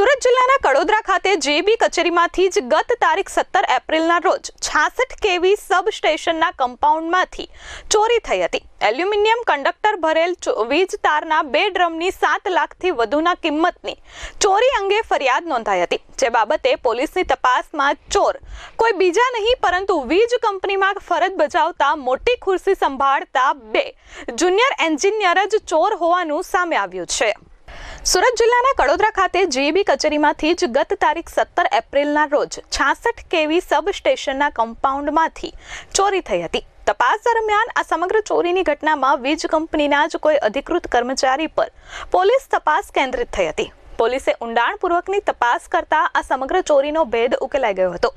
સુરત જિલ્લાના કડોદરા ખાતે જેબી કચેરીમાંથી જ ગત તારીખ સત્તર એપ્રિલના રોજ છાસઠ કેવી સબ સ્ટેશનના કમ્પાઉન્ડમાંથી ચોરી થઈ હતી. એલ્યુમિનિયમ કંડક્ટર ભરેલ વીજ તારના બે ડ્રમની સાત લાખથી વધુના કિંમતની ચોરી અંગે ફરિયાદ નોંધાઈ હતી. જે બાબતે પોલીસની તપાસમાં ચોર કોઈ બીજા નહીં, પરંતુ વીજ કંપનીમાં ફરજ બજાવતા મોટી ખુરશી સંભાળતા બે જુનિયર એન્જિનિયર જ ચોર હોવાનું સામે આવ્યું છે. સુરત જિલ્લાના કડોદરા ખાતે જીબી કચેરીમાંથી જ ગત તારીખ સત્તર એપ્રિલના રોજ છાસઠ કેવી સબ સ્ટેશનના કમ્પાઉન્ડમાંથી ચોરી થઈ હતી. તપાસ દરમિયાન આ સમગ્ર ચોરીની ઘટનામાં વીજ કંપનીના જ કોઈ અધિકૃત કર્મચારી પર પોલીસ તપાસ કેન્દ્રિત થઈ હતી. પોલીસે ઊંડાણપૂર્વકની તપાસ કરતા આ સમગ્ર ચોરીનો ભેદ ઉકેલાઈ ગયો હતો.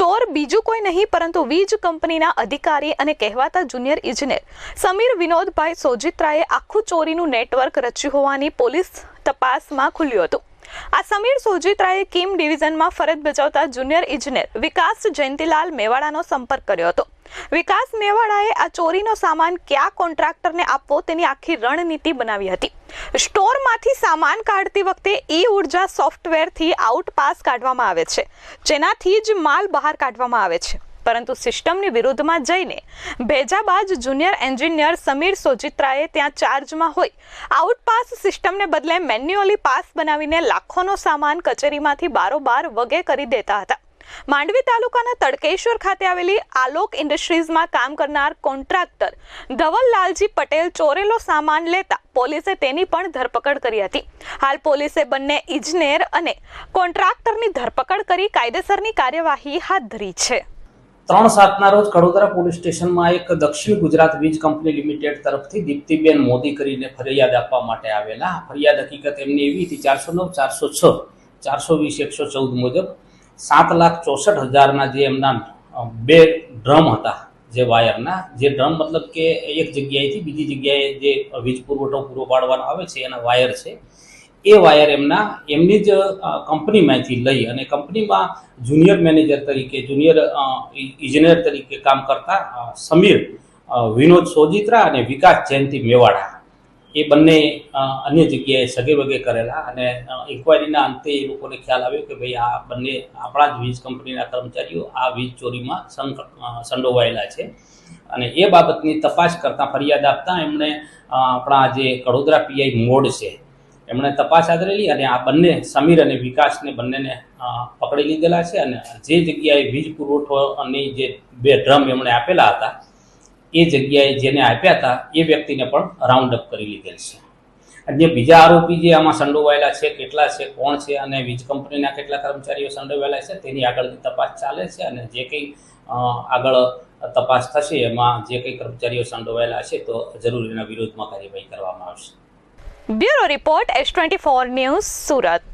ચોર બીજું કોઈ નહીં, પરંતુ વીજ કંપનીના અધિકારી અને કહેવાતા જુનિયર ઇજનેર. સમીર વિનોદભાઈ સોજિત્રાએ આખું ચોરીનું નેટવર્ક રચ્યું હોવાની પોલીસ તપાસમાં ખુલ્યું હતું. આ સમીર સોજિત્રાએ કિમ ડિવિઝનમાં ફરજ બજાવતા જુનિયર ઇજનેર વિકાસ જયંતિલાલ મેવાડાનો સંપર્ક કર્યો હતો. વિકાસ મેવાડાએ આ ચોરીનો સામાન કયા કોન્ટ્રાક્ટરને આપવો તેની આખી રણનીતિ બનાવી હતી. સ્ટોરમાંથી સામાન કાઢતી વખતે ઈ ઊર્જા સોફ્ટવેરથી આઉટ પાસ કાઢવામાં આવે છે. જેનાથી જ માલ બહાર કાઢવામાં આવે છે. પરંતુ સિસ્ટમની વિરુદ્ધમાં જઈને ભેજાબાજ જુનિયર એન્જિનિયર સમીર સોજિત્રાએ ત્યાં ચાર્જમાં હોય. આઉટપાસ સિસ્ટમને બદલે મેન્યુઅલી પાસ બનાવીને લાખોનો સામાન કચેરીમાંથી બારોબાર વગે કરી દેતા હતા. માંડવી તાલુકાના તડકેશ્વર ખાતે આવેલી આલોક ઇન્ડસ્ટ્રીઝમાં કામ કરનાર કોન્ટ્રાક્ટર ધવલલાલજી પટેલ ચોરેલો સામાન લેતા પોલીસે તેની પણ ધરપકડ કરી હતી. હાલ પોલીસે બંને ઇજનેર અને કોન્ટ્રાક્ટરની ધરપકડ કરી કાયદેસરની કાર્યવાહી હાથ ધરી છે. ત્રણ સાતના રોજ કડોદરા પોલીસ સ્ટેશનમાં એક દક્ષિણ ગુજરાત વીજ કંપની લિમિટેડ તરફથી દીપ્તિબેન મોદી કરીને ફરિયાદ આપવા માટે આવેલા. ફરિયાદ હકીકત એમની એવી હતી, ચારસો નવ, ચારસો છ, ચારસો વીસ, એકસો ચૌદ મુજબ સાત લાખ ચોસઠ હજારના જે એમના બે ડ્રમ હતા, જે વાયરના. જે ડ્રમ મતલબ કે એક જગ્યાએથી બીજી જગ્યાએ જે વીજ પુરવઠો પૂરો પાડવાનો આવે છે, એના વાયર છે. એ વાયર એમના, એમની જ કંપનીમાંથી લઈ અને કંપનીમાં જુનિયર મેનેજર તરીકે, જુનિયર ઇજનેર તરીકે કામ કરતા સમીર વિનોદ સોજિત્રા અને વિકાસ જયંતિ મેવાડા. એ બંને અન્ય જગ્યાએ સગે વગે કરેલા અને ઇન્કવાયરીના અંતે એ લોકોને ખ્યાલ આવ્યો કે ભાઈ આ બંને, આપણા જ વીજ કંપનીના કર્મચારીઓ આ વીજ ચોરીમાં સંડોવાયેલા છે. અને એ બાબતની તપાસ કરતાં ફરિયાદ આપતા એમણે આપણા જે કડોદરા પીઆઈ મોડ છે, એમણે તપાસ આદરેલી અને આ બંને સમીર અને વિકાસને બંનેને પકડી લીધેલા છે અને જે જગ્યાએ વીજ પુરવઠોની જે બે ડ્રમ એમણે આપેલા હતા એ જગ્યાએ જેને આપ્યા હતા, એ વ્યક્તિને પણ રાઉન્ડ અપ કરી લીધેલ છે. જે બીજા આરોપી જે આમાં સંડોવાયેલા છે, કેટલા છે, કોણ છે, અને વીજ કંપનીના કેટલા કર્મચારીઓ સંડોવાયેલા છે, તેની આગળની તપાસ ચાલે છે, અને જે કંઈ આગળ તપાસ થશે, એમાં જે કંઈ કર્મચારીઓ સંડોવાયેલા છે, તો જરૂર એના વિરોધમાં કાર્યવાહી કરવામાં આવશે. Bureau report, S twenty four news Surat.